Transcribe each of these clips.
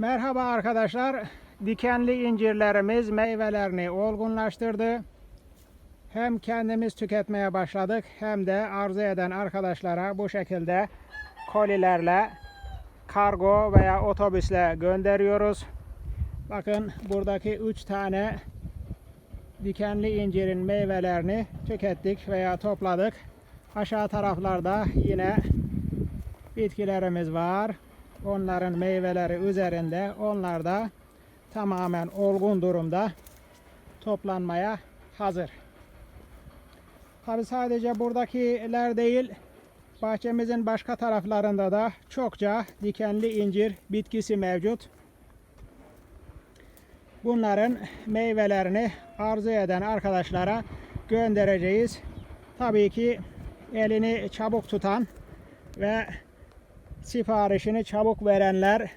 Merhaba arkadaşlar. Dikenli incirlerimiz meyvelerini olgunlaştırdı. Hem kendimiz tüketmeye başladık hem de arzu eden arkadaşlara bu şekilde kolilerle kargo veya otobüsle gönderiyoruz. Bakın buradaki 3 tane dikenli incirin meyvelerini tükettik veya topladık. Aşağı taraflarda yine bitkilerimiz var. Onların meyveleri üzerinde. Onlar da tamamen olgun durumda toplanmaya hazır. Tabi sadece buradakiler değil, bahçemizin başka taraflarında da çokça dikenli incir bitkisi mevcut. Bunların meyvelerini arzu eden arkadaşlara göndereceğiz. Tabii ki elini çabuk tutan ve siparişini çabuk verenler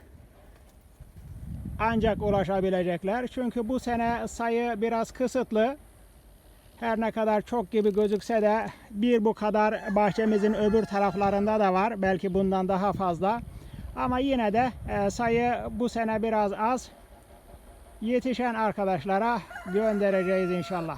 ancak ulaşabilecekler. Çünkü bu sene sayı biraz kısıtlı. Her ne kadar çok gibi gözükse de bir bu kadar bahçemizin öbür taraflarında da var. Belki bundan daha fazla. Ama yine de e, sayı bu sene biraz az. Yetişen arkadaşlara göndereceğiz inşallah.